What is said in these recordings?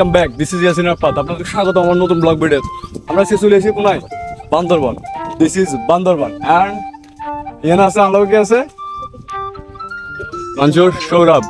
Welcome back this is Yasin Afat আপনাদের স্বাগত আমার নতুন ব্লগ ভিডিও আমরা সে চলে এসেছি কোনায়? Bandarban. This is Bandarban. And ইয়ান আছে আলোকে আছে? মঞ্জুর সৌরভ।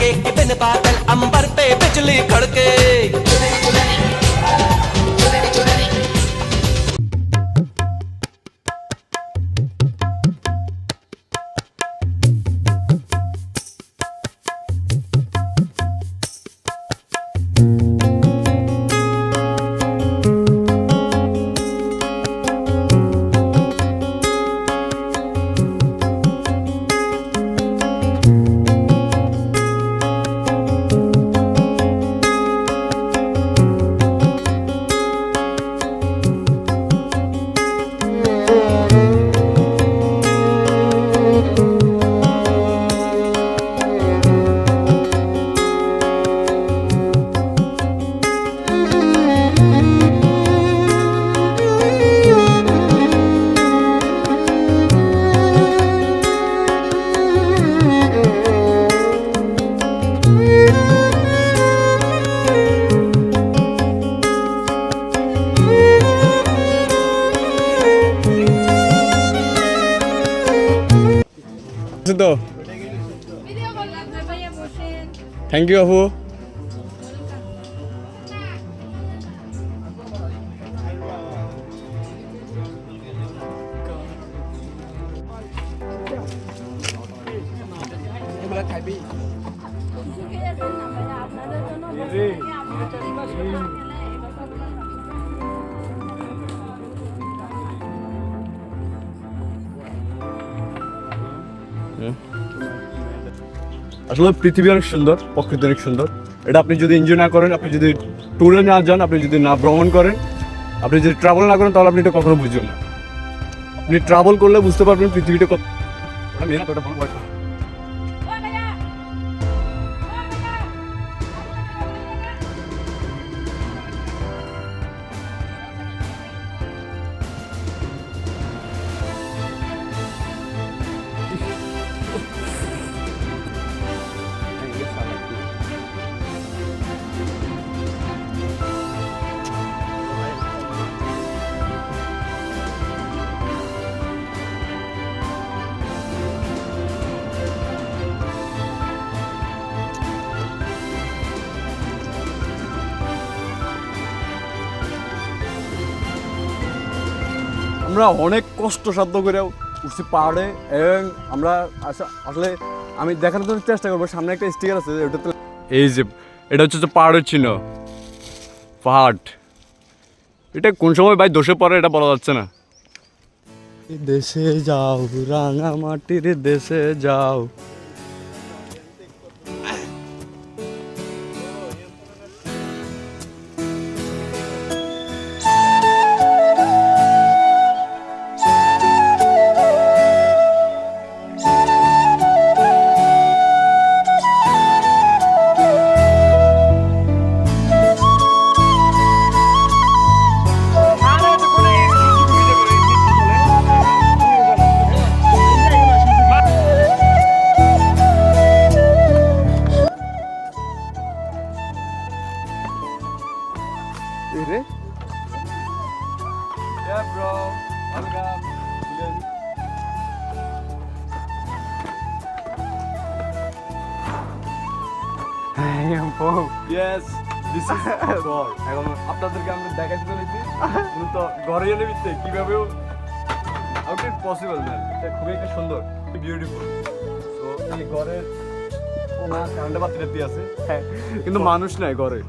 लगे कि बिन बादल अंबर पे बिजली खड़के। আছে তো ভিডিও কল লাগবে ভাইয়া বসেন থ্যাংক ইউ আপু সুখে আছেন না ভাইয়া আপনাদের জন্য আসলে পৃথিবী অনেক সুন্দর, প্রকৃতি অনেক সুন্দর। এটা আপনি যদি এনজয় না করেন, আপনি যদি ট্যুরে না যান, আপনি যদি না ভ্রমণ করেন, আপনি যদি ট্রাভেল না করেন, তাহলে আপনি এটা কখনো বুঝবেন না। আপনি ট্রাভেল করলে বুঝতে পারবেন পৃথিবীটা কত আমরা অনেক কষ্ট সাধ্য করে উঠছি পাহাড়ে, এবং আমরা আস- আসলে আমি দেখানোর জন্য চেষ্টা করব। সামনে একটা স্টিকার আছে, ওটাতে এই যে, এটা হচ্ছে পাহাড়ের চিহ্ন। পাহাড়। এটা কোন সময় ভাই দোষে পড়ে এটা বলা যাচ্ছে না। দেশে যাও, রাঙা মাটির দেশে যাও। Yes, this is ঘর। এখন আপনাদেরকে আমরা দেখাতে চলেছি। কিন্তু তো ঘরে এনে ইট পসিবল এটা খুবই একটা সুন্দর বিউটিফুল তো এই ঘরের দিয়ে আছে। হ্যাঁ। কিন্তু মানুষ নাই ঘরে।